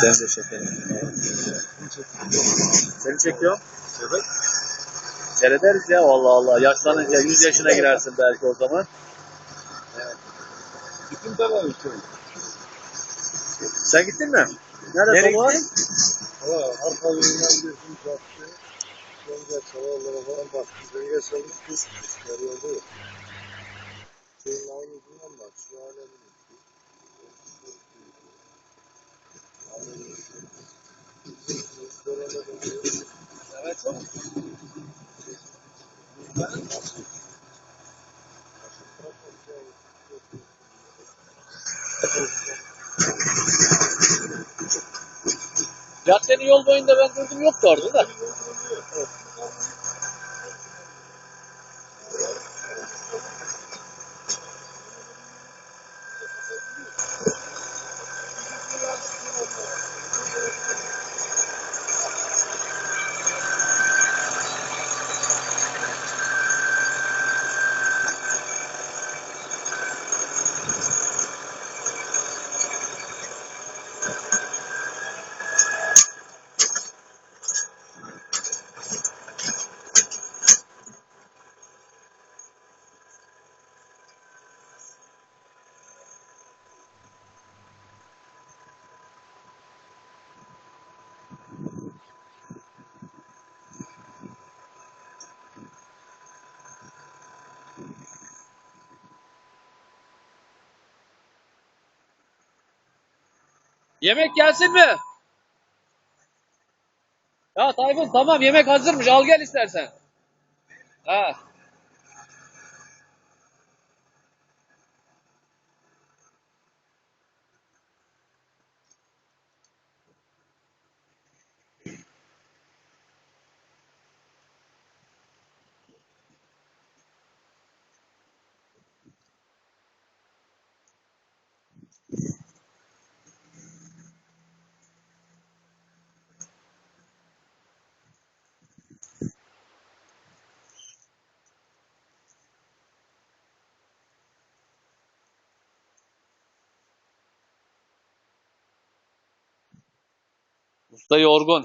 Sen de şekerim. Seni çekiyorum. Evet. Seyrederiz ya Allah Allah. Yaşlanınca 100 yaşına girersin belki o zaman. Bütün tarafı söyle. Sen gittin mi? Nerede Nereye Tolu? gittin? Valla arka yönünden gözüm baktı. Yolda çalarlara falan baktı. Denge çaldı. Kız kız yarıyordu ya. Şeyin aynısından bak. Şu alemin. Evet çok. Caddenin yol boyunda ben durdum yoktu orada da. Yemek gelsin mi? Ya Tayfun tamam yemek hazırmış al gel istersen. Ha. Usta yorgun.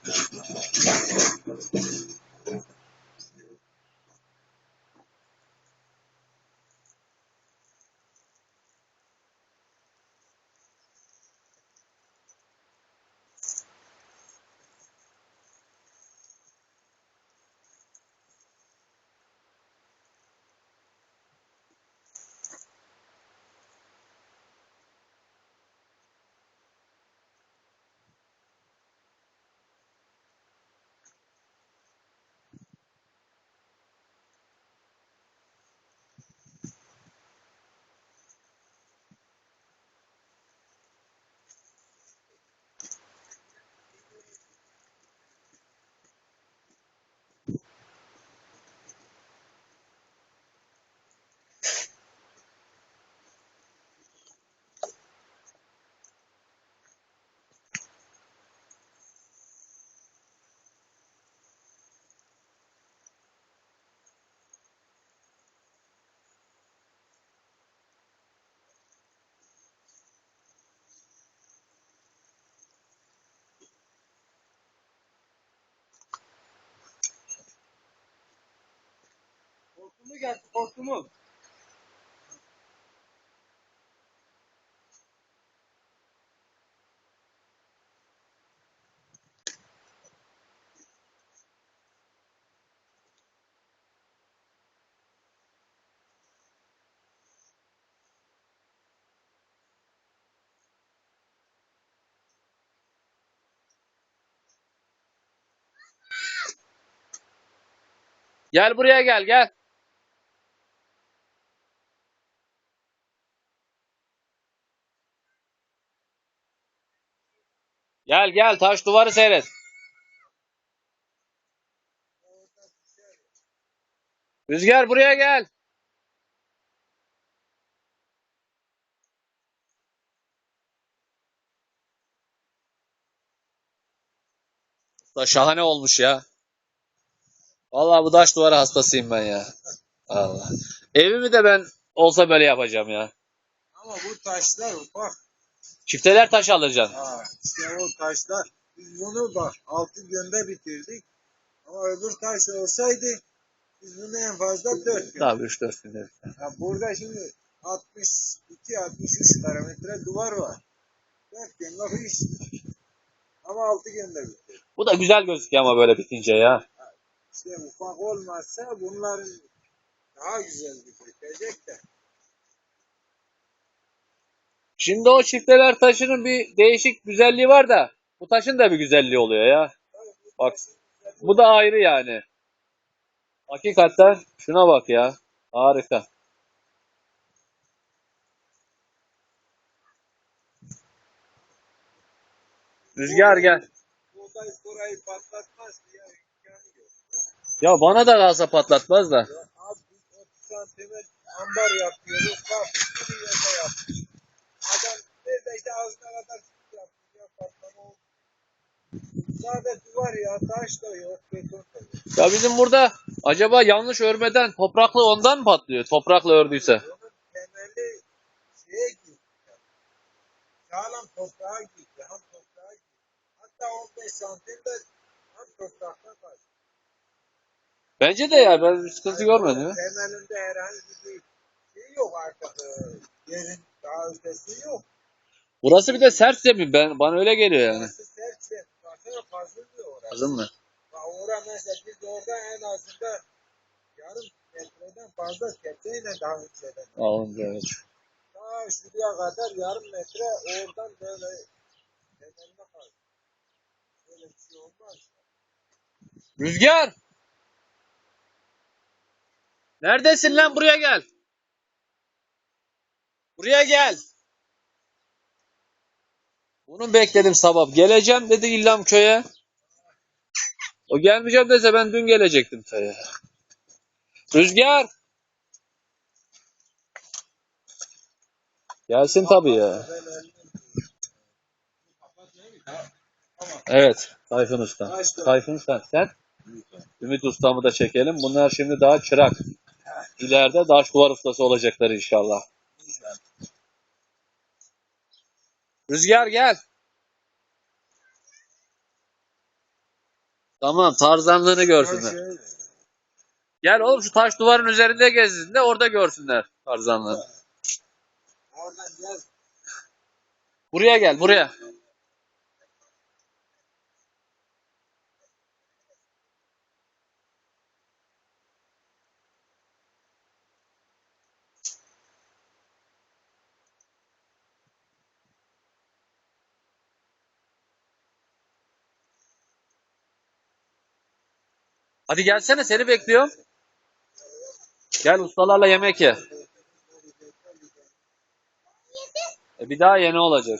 Korkumu geldi, korkumu. Gel buraya gel gel. Gel gel taş duvarı seyret. Rüzgar buraya gel. Da şahane olmuş ya. Vallahi bu taş duvarı hastasıyım ben ya. Allah. Evimi de ben olsa böyle yapacağım ya. Ama bu taşlar ufak. Çifteler taş alacaksın. Ha, işte o taşlar. Biz bunu bak altı günde bitirdik. Ama öbür taş olsaydı biz bunu en fazla dört gün. Tabii 3-4 günde. Ya burada şimdi 62-63 parametre duvar var. Dört günlük iş. Ama altı günde bitirdik. Bu da güzel gözüküyor ama böyle bitince ya. İşte ufak olmazsa bunların daha güzel bitecek de. Şimdi o çifteler taşının bir değişik güzelliği var da bu taşın da bir güzelliği oluyor ya. Bak bu da ayrı yani. Hakikaten şuna bak ya. Harika. Rüzgar gel. Ya bana da kalsa patlatmaz da. Abi biz 30 santimetre ambar yapıyoruz. Bak bir yerde yapmış. Neredeyse ağzına kadar su yapmış ya patlama oldu. Sadece duvar ya taş da yok beton da yok. Ya bizim burada acaba yanlış örmeden topraklı ondan mı patlıyor? Toprakla ördüyse. Onun temeli şeye gitti. Sağlam toprağa gitti. Ham toprağa gitti. Hatta 15 santim de ham toprakta kaldı. Bence de ya ben sıkıntı görmedim. ya. Temelinde herhangi bir şey yok artık. Ee, Yerin daha ötesi yok. Burası bir de sert zemin. Ben, bana öyle geliyor yani. Burası sert şey. Baksana fazlalıyor orası. Anladın mı? Orada mesela biz orada en azından yarım metreden fazla kepçeyle daha önceden. Alınca evet. Daha şuraya kadar yarım metre oradan böyle temeline kaldı. Böyle bir şey olmaz. Rüzgar! Neredesin lan? Buraya gel. Buraya gel. Bunu bekledim sabah. Geleceğim dedi İllam köye. O gelmeyeceğim dese ben dün gelecektim köye. Rüzgar! Gelsin tabii ya. Evet. Tayfun Usta. Tayfun Usta sen. Ümit Ustam'ı da çekelim. Bunlar şimdi daha çırak. İleride daş duvar ustası olacaklar inşallah. Rüzgar gel. Tamam tarzanlığını görsünler. Gel oğlum şu taş duvarın üzerinde gezsin de orada görsünler tarzanlığını. Buraya gel buraya. Hadi gelsene seni bekliyorum. Gel ustalarla yemek ye. E bir daha yeni olacak.